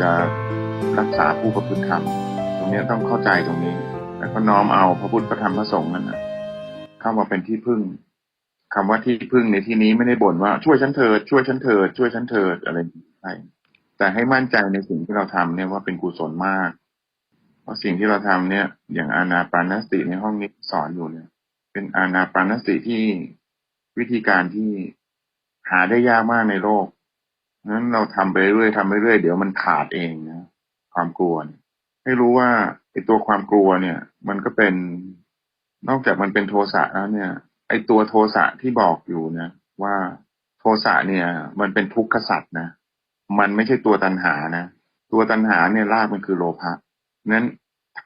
จะรักษาผู้ประพฤติธรรม ตรงนี้ต้องเข้าใจตรงนี้ แล้วก็น้อมเอาพระพุทธพระธรรมพระสงฆ์นั่นนะเข้ามาเป็นที่พึ่งคำว่าที่พึ่งในที่นี้ไม่ได้บ่นว่าช่วยฉันเถิดช่วยฉันเถิดช่วยฉันเถิดอะไรใช่แต่ให้มั่นใจในสิ่งที่เราทำเนี่ยว่าเป็นกุศลมาก เพราะสิ่งที่เราทำเนี่ย อย่างอานาปานสติในห้องนี้สอนอยู่เนี่ย เป็นอานาปานสติที่วิธีการที่หาได้ยากมากในโลก นั้นเราทำไปเรื่อยทำไปเรื่อยเดี๋ยวมันขาดเองนะความกลัวให้รู้ว่าไอ้ตัวความกลัวเนี่ย มันก็เป็นนอกจากมันเป็นโทสะแล้วเนี่ย ไอ้ตัวโทสะที่บอกอยู่นะว่าโทสะเนี่ย มันเป็นทุกข์กษัตริย์นะมันไม่ใช่ตัวตัณหานะตัวตัณหาเนี่ยรากมันคือโลภะนั้น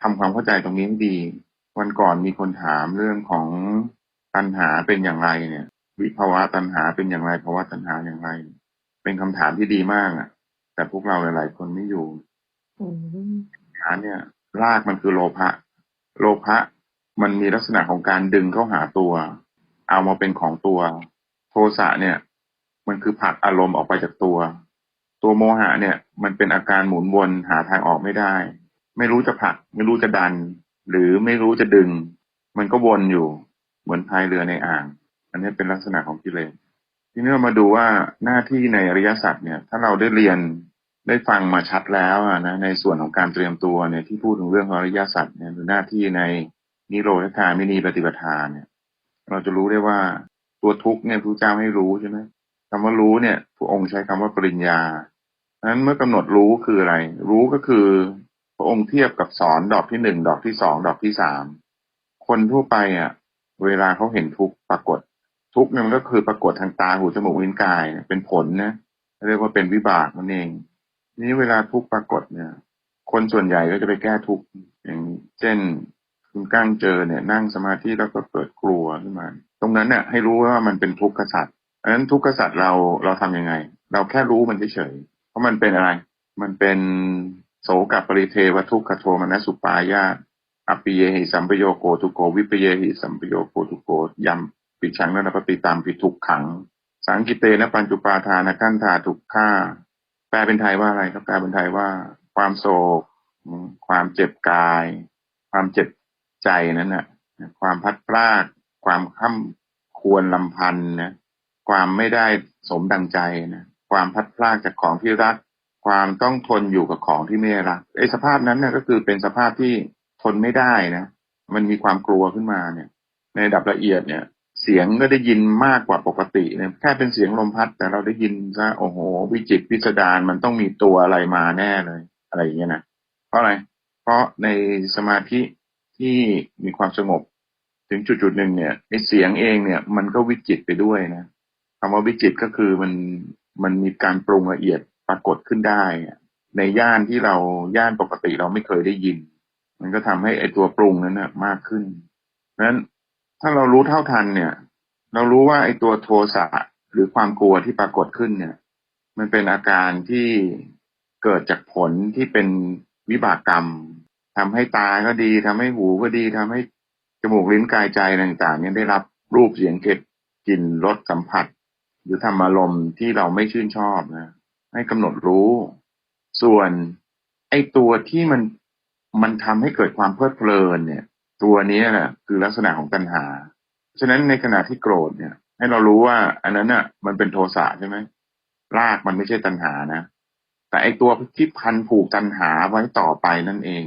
ทำความเข้าใจตรงนี้ให้ดี วันก่อนมีคนถามเรื่องของตัณหาเป็นอย่างไรเนี่ย วิภาวะตัณหาเป็นอย่างไรภาวะตัณหาอย่างไร เป็นคำถามที่ดีมากอะ แต่พวกเราหลาย ๆ คนไม่อยู่อืมฐานเนี่ย รากมันคือโลภะโลภะมันมีลักษณะของการดึงเข้าหาตัว เอามาเป็นของตัว โทสะเนี่ย มันคือผลักอารมณ์ออกไปจากตัว ตัวโมหะเนี่ย มันเป็นอาการหมุนวนหาทางออกไม่ได้ ไม่รู้จะผลัก ไม่รู้จะดัน หรือไม่รู้จะดึง มันก็วนอยู่ เหมือนพายเรือในอ่าง อันนี้เป็นลักษณะของกิเลส ทีนี้เรามาดูว่าหน้าที่ในอริยสัจเนี่ย ถ้าเราได้เรียนได้ฟังมาชัดแล้วอะนะในส่วนของการเตรียมตัวเนี่ยที่พูดถึงเรื่องของอริยสัจเนี่ยหรือหน้าที่ในนิโรธคามินีปฏิปทาเนี่ย เราจะรู้ได้ว่าตัวทุกข์เนี่ยพระเจ้าให้รู้ใช่ไหมคำว่ารู้เนี่ยพระองค์ใช้คำว่าปริญญาดังนั้นเมื่อกำหนดรู้คืออะไร รู้ก็คือพระองค์เทียบกับสอนดอกที่หนึ่งดอกที่สองดอกที่สามคนทั่วไปอะ เวลาเขาเห็นทุกข์ปรากฏ ทุกเนี่ยมันก็คือปรากฏทางตาหูจมูกลิ้นกายเป็นผลนะเรียกว่าเป็นวิบากนั่นเอง นี้เวลาทุกปรากฏเนี่ย คนส่วนใหญ่ก็จะไปแก้ทุกอย่างเช่นคุณก้างเจอเนี่ย นั่งสมาธิแล้วก็เกิดกลัวขึ้นมา ตรงนั้นเนี่ยให้รู้ว่ามันเป็นทุกข์กษัตริย์เพราะฉะนั้นทุกข์กษัตริย์เราเราทำยังไง เราแค่รู้มันเฉยๆเพราะมันเป็นอะไร มันเป็นโสกับปริเทวทุกขโทมนัสสุปายาอปิเยหิสัมปโยโกทุโกวิปเยหิสัมปโยโกทุโกยัม ปิชังนนปฏิตามปิทุกขัง สังกิเตนะปัญจุปาทานกันธาทุกข้าแปลเป็นไทยว่าอะไรครับแปลเป็นไทยว่า ความโศก ความเจ็บกาย ความเจ็บใจนั้นน่ะความพัดพลาดความข้าควรลำพันนะความไม่ได้สมดังใจนะความพัดพลาดจากของที่รัก ความต้องทนอยู่กับของที่ไม่รักไอ้สภาพนั้นเนี่ยก็คือเป็นสภาพที่ทนไม่ได้นะ มันมีความกลัวขึ้นมาเนี่ย ในดับละเอียดเนี่ย เสียงก็ได้ยินมากกว่าปกติเนี่ยแค่เป็นเสียงลมพัด แต่เราได้ยินซะโอ้โห วิจิตพิสดารมันต้องมีตัวอะไรมาแน่เลย อะไรอย่างเงี้ยนะเพราะอะไร เพราะในสมาธิที่มีความสงบ ถึงจุดจุดๆหนึ่งเนี่ยไอเสียงเองเนี่ย มันก็วิจิตไปด้วยนะคำว่าวิจิตก็คือมันมันมีการปรุงละเอียดปรากฏขึ้นได้ ในย่านที่เราย่านปกติเราไม่เคยได้ยิน มันก็ทำให้ไอตัวปรุงนั้นนะมากขึ้นเพราะฉะนั้น ถ้าเรารู้เท่าทันเนี่ย เรารู้ว่าไอ้ตัวโทสะหรือความกลัวที่ปรากฏขึ้นเนี่ย มันเป็นอาการที่เกิดจากผลที่เป็นวิบากกรรมทำให้ตาก็ดีทำให้หูก็ดีทำให้จมูกลิ้นกายใจต่างๆเนี่ยได้รับรูปเสียงเกล็ดกลิ่นรสสัมผัส หรือธรรมอารมณ์ที่เราไม่ชื่นชอบนะให้กำหนดรู้ ส่วนไอ้ตัวที่มันมันทำให้เกิดความเพลิดเพลินเนี่ย ตัวนี้แหละคือลักษณะของตัณหา ฉะนั้นในขณะที่โกรธเนี่ย ให้เรารู้ว่า อันนั้นน่ะ มันเป็นโทสะใช่ไหมรากมันไม่ใช่ตัณหานะแต่ไอตัวที่พันผูกตัณหาไว้ต่อไปนั่นเอง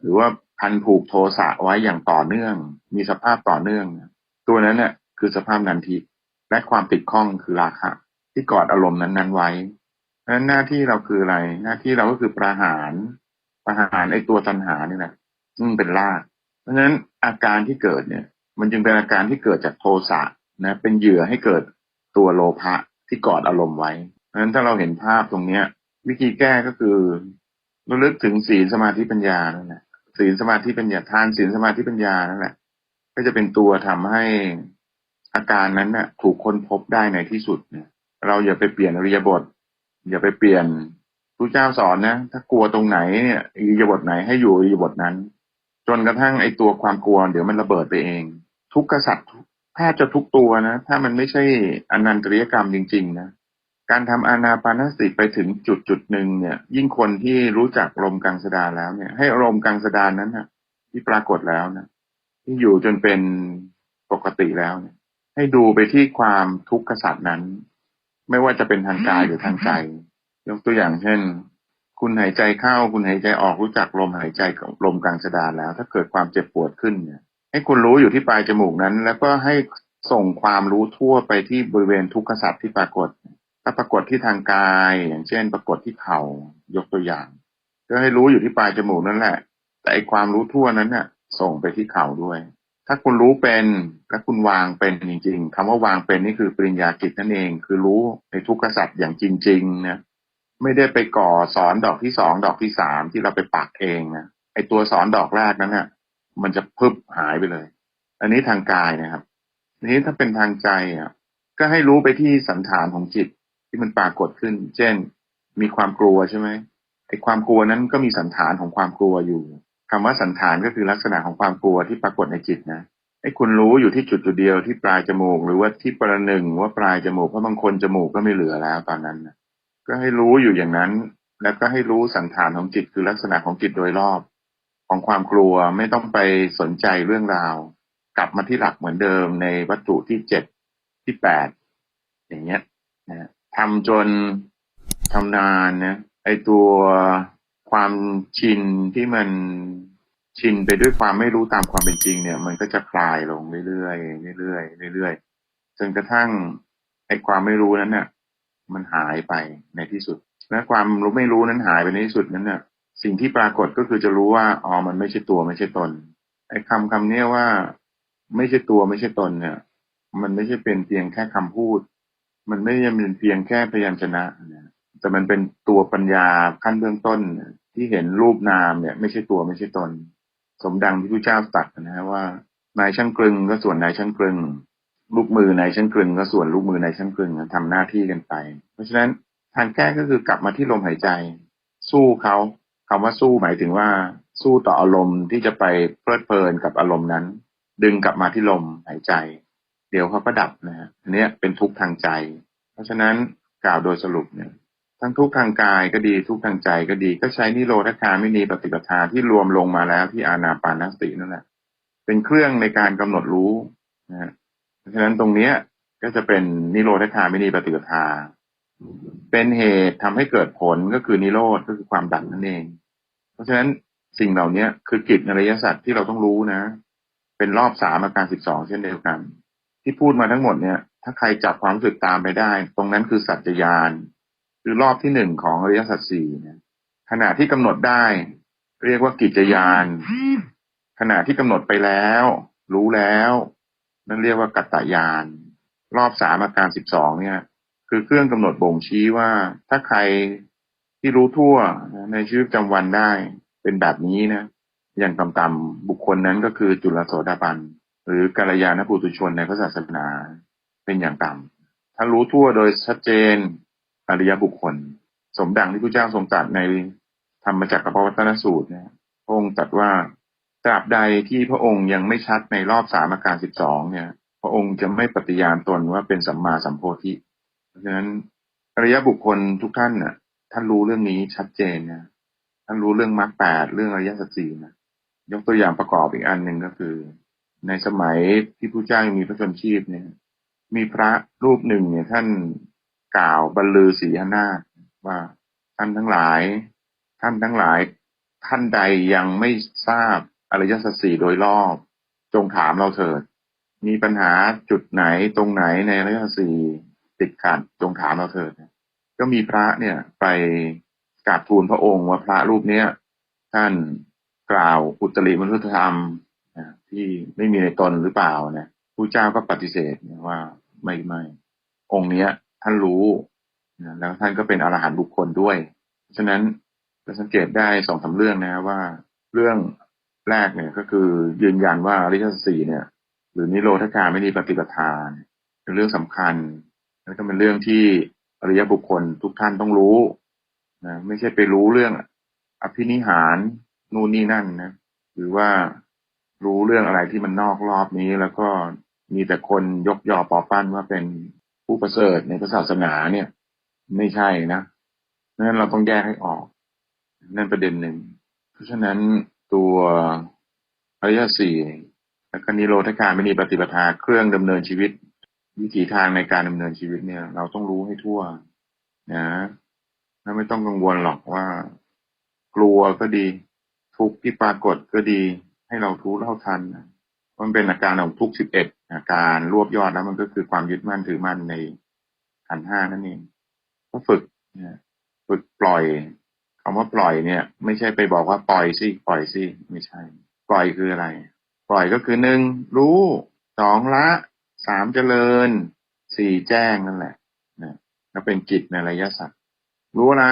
หรือว่าพันผูกโทสะไว้อย่างต่อเนื่อง มีสภาพต่อเนื่อง ตัวนั้นเนี่ยคือสภาพนันทิและความติดข้องคือราคะ ที่กอดอารมณ์นั้นๆไว้เพราะนั้นหน้าที่เราคืออะไร หน้าที่เราก็คือประหารประหารไอตัวตัณหานี่แหละซึ่งเป็นราก เพราะฉะนั้นอาการที่เกิดเนี่ย มันจึงเป็นอาการที่เกิดจากโทสะนะ เป็นเหยื่อให้เกิดตัวโลภะที่กอดอารมณ์ไว้เพราะฉะนั้นถ้าเราเห็นภาพตรงเนี้ย วิธีแก้ก็คือระลึกถึงศีลสมาธิปัญญานั่นแหละศีลสมาธิปัญญาทานศีลสมาธิปัญญานั่นแหละก็จะเป็นตัวทำให้อาการนั้นน่ะ ถูกค้นพบได้ในที่สุดเนี่ยเราอย่าไปเปลี่ยนอริยบท อย่าไปเปลี่ยนพระเจ้าสอนนะ ถ้ากลัวตรงไหนเนี่ยอริยบทไหนให้อยู่อริยบทนั้น จนกระทั่งไอตัวความกลัวเดี๋ยวมันระเบิดไปเอง ทุกกษัตริย์แทบจะทุกตัวนะ ถ้ามันไม่ใช่อนันตริยกรรมจริง ๆ นะ การทำอานาปานสติไปถึงจุดจุดหนึ่งเนี่ย ยิ่งคนที่รู้จักลมกลางสดานแล้วเนี่ย ให้ลมกลางสดานนั้นนะที่ปรากฏแล้วนะที่อยู่จนเป็นปกติแล้วเนี่ย ให้ดูไปที่ความทุกข์กษัตริย์นั้น ไม่ว่าจะเป็นทางกายหรือทางใจ ยกตัวอย่างเช่น คุณหายใจเข้าคุณหายใจออกรู้จักลมหายใจกับลมกลางสดาแล้ว ถ้าเกิดความเจ็บปวดขึ้นเนี่ย ให้คุณรู้อยู่ที่ปลายจมูกนั้น แล้วก็ให้ส่งความรู้ทั่วไปที่บริเวณทุกขสัตว์ที่ปรากฏถ้าปรากฏที่ทางกาย อย่างเช่น ปรากฏที่เข่ายกตัวอย่าง ก็ให้รู้อยู่ที่ปลายจมูกนั่นแหละ แต่ไอความรู้ทั่วนั้นน่ะ ส่งไปที่เข่าด้วย ถ้าคุณรู้เป็นและคุณวางเป็นจริง ๆคำว่าวางเป็นนี่คือปริญญากิจนั่นเอง คือรู้ในทุกขสัตว์อย่างจริงๆนะ ไม่ได้ไปก่อสอนดอกที่สองดอกที่สามที่เราไปปักเองนะไอตัวสอนดอกแรกนั้นน่ะมันจะพึบหายไปเลย อันนี้ทางกายนะครับทีนี้ถ้าเป็นทางใจอะ ก็ให้รู้ไปที่สันฐานของจิตที่มันปรากฏขึ้น เช่น มีความกลัวใช่ไหมไอ้ความกลัวนั้นก็มีสันฐานของความกลัวอยู่คำว่าสันฐานก็คือลักษณะของความกลัวที่ปรากฏในจิตนะไอ้คุณรู้อยู่ที่จุดจุดเดียวที่ปลายจมูก หรือว่าที่ประหนึ่งว่าปลายจมูกเพราะบางคนจมูกก็ไม่เหลือแล้วตอนนั้นนะ ก็ให้รู้อยู่อย่างนั้น แล้วก็ให้รู้สันฐานของจิตคือลักษณะของจิตโดยรอบ ของความกลัวไม่ต้องไปสนใจเรื่องราว กลับมาที่หลักเหมือนเดิมในวัตถุที่เจ็ดที่แปดอย่างเงี้ยนะทำจนทำนานนะไอตัวความชินที่มันชินไปด้วยความไม่รู้ตามความเป็นจริงเนี่ย มันก็จะคลายลงเรื่อยๆเรื่อยๆเรื่อยๆจนกระทั่งไอความไม่รู้นั้นเนี่ย มันหายไปในที่สุด และความรู้ไม่รู้นั้นหายไปในที่สุดนั้นเนี่ยสิ่งที่ปรากฏก็คือจะรู้ว่าอ๋อมันไม่ใช่ตัวไม่ใช่ตนไอ้คำคำนี้ว่า ไม่ใช่ตัวไม่ใช่ตนเนี่ย มันไม่ใช่เป็นเพียงแค่คำพูด มันไม่ใช่เป็นเพียงแค่พยัญชนะแต่มันเป็นตัวปัญญาขั้นเบื้องต้นที่เห็นรูปนามเนี่ย ไม่ใช่ตัวไม่ใช่ตน สมดังที่พระเจ้าตรัสนะฮะว่านายช่างกลึงก็ส่วนนายช่างกลึง ลูกมือในช่างกลึงก็ส่วนลูกมือในช่างกลึงทำหน้าที่กันไป เพราะฉะนั้นทางแก้ก็คือกลับมาที่ลมหายใจ สู้เขาคำว่าสู้หมายถึงว่า สู้ต่ออารมณ์ที่จะไปเพลิดเพลินกับอารมณ์นั้น ดึงกลับมาที่ลมหายใจ เดี๋ยวเขาก็ดับนะฮะอันนี้เป็นทุกข์ทางใจ เพราะฉะนั้นกล่าวโดยสรุปเนี่ยทั้งทุกข์ทางกายก็ดีทุกข์ทางใจก็ดีก็ใช้นิโรธคาไม่นีปฏิปทาที่รวมลงมาแล้วที่อานาปานสตินั่นแหละเป็นเครื่องในการกำหนดรู้นะฮะ เพราะฉะนั้นตรงเนี้ย ก็จะเป็นนิโรธคาไม่นีปฏิปทา เป็นเหตุทำให้เกิดผลก็คือนิโรธก็คือความดับนั่นเอง เพราะฉะนั้นสิ่งเหล่านี้คือกิจในอริยสัจที่เราต้องรู้นะ เป็นรอบสามอาการสิบสองเช่นเดียวกัน ที่พูดมาทั้งหมดเนี่ย ถ้าใครจับความรู้สึกตามไปได้ ตรงนั้นคือสัจจญาณคือรอบที่หนึ่งของอริยสัจสี่นี่ยขณะที่กำหนดได้ เรียกว่ากิจญาณขณะที่กำหนดไปแล้ว รู้แล้ว นั่นเรียกว่ากัตตายาน รอบสามอาการสิบสองเนี่ย คือเครื่องกำหนดบ่งชี้ว่าถ้าใครที่รู้ทั่วในชีวิตประจำวันได้เป็นแบบนี้นะอย่างต่ำๆบุคคลนั้นก็คือจุลโสดาบัน หรือกัลยาณปุตุชนในพระศาสนาเป็นอย่างต่ำถ้ารู้ทั่วโดยชัดเจนอริยบุคคล สมดังที่พระเจ้าทรงตรัสในธรรมจักรพวัตนสูตรเนี่ยพระองค์ตรัสว่า ตราบใดที่พระองค์ยังไม่ชัดในรอบสามอาการสิบสองเนี่ย พระองค์จะไม่ปฏิญาณตนว่าเป็นสัมมาสัมโพธิเพราะฉะนั้นอริยบุคคลทุกท่านน่ะ ท่านรู้เรื่องนี้ชัดเจนนะท่านรู้เรื่องมรรคแปดเรื่องอริยสัจสี่นะยกตัวอย่างประกอบอีกอันหนึ่งก็คือ ในสมัยที่พระเจ้ายังมีพระชนชีพเนี่ย มีพระรูปหนึ่งเนี่ยท่านกล่าวบรรลือศีหนาถว่าท่านทั้งหลาย ท่านทั้งหลาย ท่านใดยังไม่ทราบ อริยสัจสี่โดยรอบ จงถามเราเถิด มีปัญหาจุดไหนตรงไหนในอริยสัจสี่ติดขัดจงถามเราเถิด ก็มีพระเนี่ยไปกราบทูลพระองค์ว่าพระรูปเนี้ยท่านกล่าวอุตริมนุษยธรรมนะที่ไม่มีในตนหรือเปล่านะผู้เจ้าก็ปฏิเสธว่าไม่ไม่องค์เนี้ย ท่านรู้นะแล้วท่านก็เป็นอรหันต์บุคคลด้วย ฉะนั้นจะสังเกตได้สองสาเรื่องนะว่า เรื่อง แรกเนี่ยก็คือยืนยันว่าอริยสัจสี่เนี่ย หรือนิโรธคาไม่มีปฏิปทาเนี่ยเป็นเรื่องสำคัญ แล้วก็เป็นเรื่องที่อริยบุคคลทุกท่านต้องรู้นะไม่ใช่ไปรู้เรื่องอภินิหารนู่นนี่นั่นนะหรือว่ารู้เรื่องอะไรที่มันนอกรอบนี้ แล้วก็มีแต่คนยกยอปอปั้นว่าเป็นผู้ประเสริฐในพระศาสนาเนี่ย ไม่ใช่นะเพราะฉะนั้นเราต้องแยกให้ออก นั่นประเด็นหนึ่ง เพราะฉะนั้น ตัวอริยสี่แล้วก็นิโรธการไม่มีปฏิปทาเครื่องดำเนินชีวิต วิถีทางในการดำเนินชีวิตเนี่ย เราต้องรู้ให้ทั่วนะแล้วไม่ต้องกังวลหรอกว่า กลัวก็ดี ทุกข์ที่ปรากฏก็ดี ให้เราทุเท่าทันมันเป็นอาการของทุกสิบเอ็ดอาการรวบยอดแล้วมันก็คือความยึดมั่นถือมั่นในขันห้านั่นเองก็ฝึกนะฝึกปล่อย คำว่าปล่อยเนี่ย ไม่ใช่ไปบอกว่าปล่อยสิปล่อยสิไม่ใช่ ปล่อยคืออะไร ปล่อยก็คือหนึ่งรู้สองละสามเจริญสี่แจ้งนั่นแหละนะก็เป็นจิตในระยะสัตว์รู้อะไร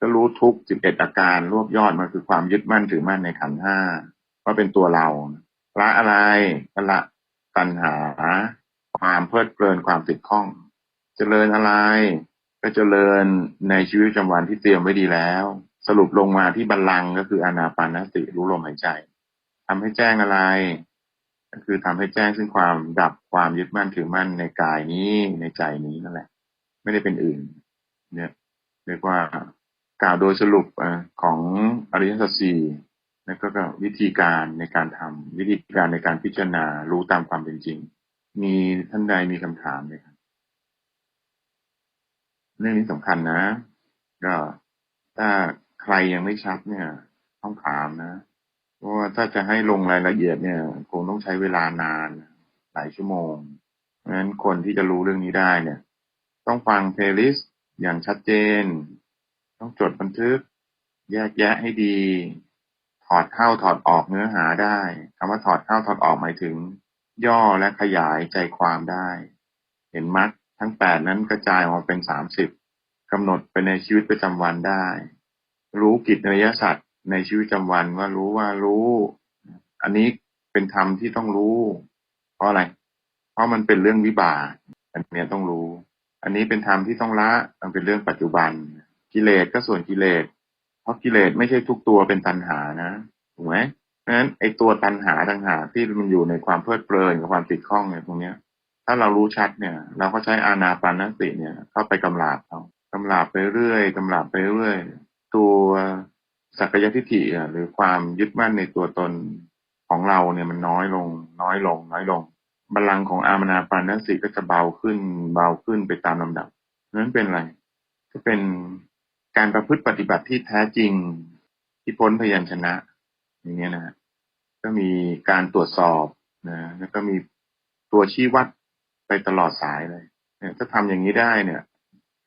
ก็รู้ทุกสิบเอ็ดอาการรวบยอดมันคือความยึดมั่นถือมั่นในขันห้าว่าเป็นตัวเราละอะไรก็ละตัณหา ความเพลิดเพลินความติดข้อง เจริญอะไร ก็เจริญในชีวิตประจำวันที่เตรียมไว้ดีแล้ว สรุปลงมาที่บัลลังก็คืออานาปานสติรู้ลมหายใจทำให้แจ้งอะไร ก็คือทำให้แจ้งซึ่งความดับความยึดมั่นถือมั่นในกายนี้ในใจนี้นั่นแหละ ไม่ได้เป็นอื่น เนี่ยเรียกว่ากล่าวโดยสรุปของอริยสัจสี่แล้วก็วิธีการในการทำวิธีการในการพิจารณารู้ตามความเป็นจริง มีท่านใดมีคำถามไหมครับเรื่องนี้สำคัญนะ ก็ถ้า ใครยังไม่ชัดเนี่ย ต้องถามนะเพราะว่าถ้าจะให้ลงรายละเอียดเนี่ย คงต้องใช้เวลานานหลายชั่วโมงเพราะฉะนั้นคนที่จะรู้เรื่องนี้ได้เนี่ย ต้องฟังเพลย์ลิสต์อย่างชัดเจน ต้องจดบันทึก แยกแยะให้ดี ถอดเข้าถอดออกเนื้อหาได้คำว่าถอดเข้าถอดออกหมายถึง ย่อและขยายใจความได้ เห็นมัดทั้งแปดนั้นกระจายออกมาเป็นสามสิบกำหนดไปในชีวิตประจำวันได้ รู้กิจในยศาสตว์ในชีวิตประจำวันว่ารู้ว่ารู้ อันนี้เป็นธรรมที่ต้องรู้ เพราะอะไร เพราะมันเป็นเรื่องวิบากอันนี้ต้องรู้ อันนี้เป็นธรรมที่ต้องละมันเป็นเรื่องปัจจุบัน กิเลสก็ส่วนกิเลส เพราะกิเลสไม่ใช่ทุกตัวเป็นตัณหานะถูกไหมเพราะฉะนั้นไอ้ตัวตัณหาต่างหากที่มันอยู่ในความเพลิดเพลินกับความติดข้องเนี่ยตรงเนี้ย ถ้าเรารู้ชัดเนี่ย เราก็ใช้อานาปานสติเนี่ย เข้าไปกำลาบเขากำลาบไปเรื่อยกำลาบไปเรื่อย ตัวสักยทิฏฐิหรือความยึดมั่นในตัวตนของเราเนี่ยมันน้อยลง น้อยลง น้อยลงบัลลังก์ของอานาปานสิก็จะเบาขึ้น เบาขึ้นไปตามลำดับนั้นเป็นอะไรก็เป็นการประพฤติปฏิบัติที่แท้จริงที่พ้นพยัญชนะ อย่างเงี้นะก็มีการตรวจสอบนะแล้วก็มีตัวชี้วัดไปตลอดสายเลยเนี่ยถ้าทำอย่างนี้ได้เนี่ย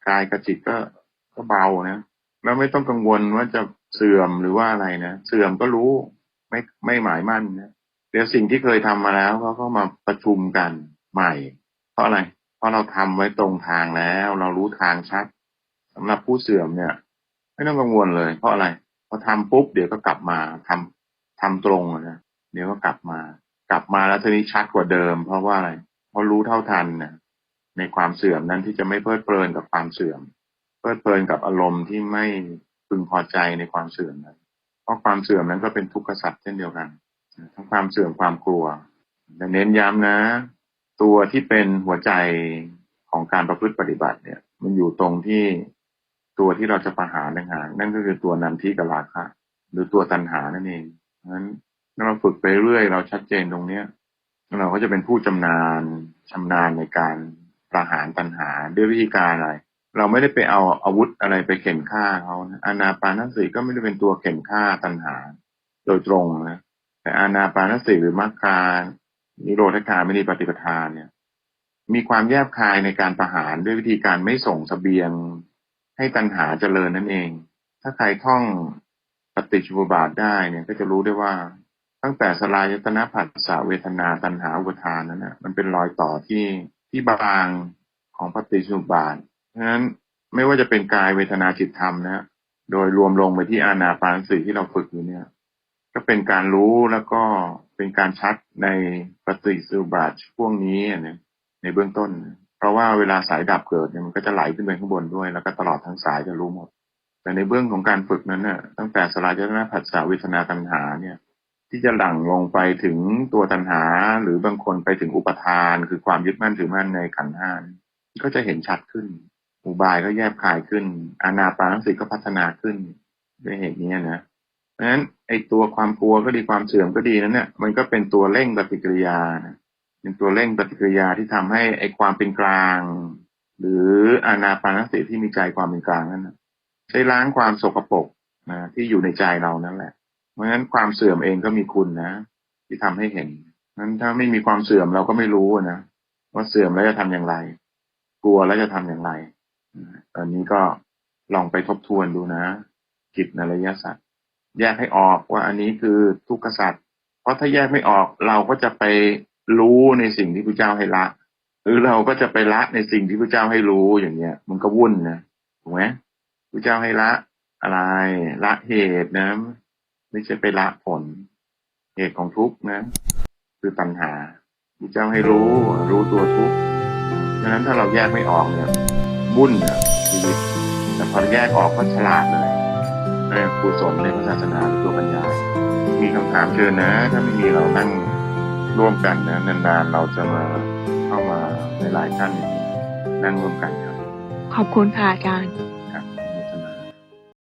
กายกับจิตก็ก็เบานะ แล้วไม่ต้องกังวลว่าจะเสื่อมหรือว่าอะไรนะเสื่อมก็รู้ไม่ไม่หมายมั่นนะเดี๋ยวสิ่งที่เคยทำมาแล้วเขาก็มาประชุมกันใหม่ เพราะอะไร เพราะเราทำไว้ตรงทางแล้ว เรารู้ทางชัดสำหรับผู้เสื่อมเนี่ย ไม่ต้องกังวลเลย เพราะอะไรพอทำปุ๊บเดี๋ยวก็กลับมาทำทำตรงนะเดี๋ยวก็กลับมา กลับมาแล้วทีนี้ชัดกว่าเดิม เพราะว่าอะไรเพราะรู้เท่าทันนะในความเสื่อมนั้นที่จะไม่เพลิดเพลินกับความเสื่อม เพลิดเพลินกับอารมณ์ที่ไม่พึงพอใจในความเสื่อมนั้นเพราะความเสื่อมนั้นก็เป็นทุกข์สัตว์เช่นเดียวกัน ทั้งความเสื่อมความกลัวแต่เน้นย้ำนะ ตัวที่เป็นหัวใจของการประพฤติปฏิบัติเนี่ย มันอยู่ตรงที่ตัวที่เราจะประหารต่างหานั่นก็คือตัวนันทิกับราคะหรือตัวตัณหานั่นเองเพราะฉะนั้นถ้าเราฝึกไปเรื่อยเราชัดเจนตรงเนี้ยเราก็จะเป็นผู้ชำนาญชำนาญในการประหารตัณหาด้วยวิธีการอะไร เราไม่ได้ไปเอาอาวุธอะไรไปเข็นฆ่าเขานะอานาปานสติก็ไม่ได้เป็นตัวเข็นฆ่าตัณหา โดยตรงนะแต่อานาปานสติหรือมรรคานิโรธคาไม่ได้ปฏิปทานเนี่ย มีความแยบคายในการประหารด้วยวิธีการไม่ส่งสเสบียงให้ตัณหาเจริญนั่นเอง ถ้าใครท่องปฏิจุบาทได้เนี่ยก็จะรู้ได้ว่าตั้งแต่สลายตนะผัสสะเวทนาตัณหาอุปทานนั้นนะมันเป็นรอยต่อที่ที่บางของปฏิจุบาท ฉะนั้นไม่ว่าจะเป็นกายเวทนาจิตธรรมนะโดยรวมลงไปที่อานาปานสติที่เราฝึกอยู่เนี่ย ก็เป็นการรู้แล้วก็เป็นการชัดในปฏิจจุบาทช่วงนี้เนี่ยในเบื้องต้น เพราะว่าเวลาสายดับเกิดเนี่ยมันก็จะไหลขึ้นไปข้างบนด้วย แล้วก็ตลอดทั้งสายจะรู้หมด แต่ในเบื้องของการฝึกนั้นน่ะตั้งแต่สลายตนะผัสสะเวทนาตัณหาเนี่ย ที่จะหลั่งลงไปถึงตัวตัณหา หรือบางคนไปถึงอุปทาน คือความยึดมั่นถือมั่นในขันธ์ห้าก็จะเห็นชัดขึ้น อุบายก็แยบคายขึ้น อานาปานสติก็พัฒนาขึ้นด้วยเหตุนี้นะเพราะฉะนั้นไอ้ตัวความกลัวก็ดีความเสื่อมก็ดีนั้นเนี่ยมันก็เป็นตัวเร่งปฏิกิริยา เป็นตัวเร่งปฏิกิริยาที่ทำให้ไอ้ความเป็นกลาง หรืออานาปานสติที่มีใจความเป็นกลางนั่นนะใช้ล้างความสกปรกนะที่อยู่ในใจเรานั่นแหละ เพราะฉะนั้นความเสื่อมเองก็มีคุณนะ ที่ทำให้เห็นนั้นถ้าไม่มีความเสื่อมเราก็ไม่รู้นะว่าเสื่อมแล้วจะทำอย่างไร กลัวแล้วจะทำอย่างไร ตอนนี้ก็ลองไปทบทวนดูนะจิตในระยะสัตว์แยกให้ออกว่าอันนี้คือทุกขสัตว์เพราะถ้าแยกไม่ออกเราก็จะไปรู้ในสิ่งที่พระเจ้าให้ละ หรือเราก็จะไปละในสิ่งที่พระเจ้าให้รู้อย่างเงี้ย มันก็วุ่นนะถูกไหมพระเจ้าให้ละอะไร ละเหตุนะ ไม่ใช่ไปละผล เหตุของทุกข์นะ คือตัณหาพระเจ้าให้รู้รู้ตัวทุกข์ดังนั้นถ้าเราแยกไม่ออกเนี่ย วุ่นเนี่ยชีวิตแต่พอแยกออกก็ฉลาดเลยในกุศลในพระศาสนาตัวปัญญา มีคำถามเชิญนะ ถ้าไม่มีเรานั่งร่วมกันนะนานๆเราจะมาเข้ามาหลายๆท่านนี้นั่งร่วมกันครับ ขอบคุณค่ะอาจารย์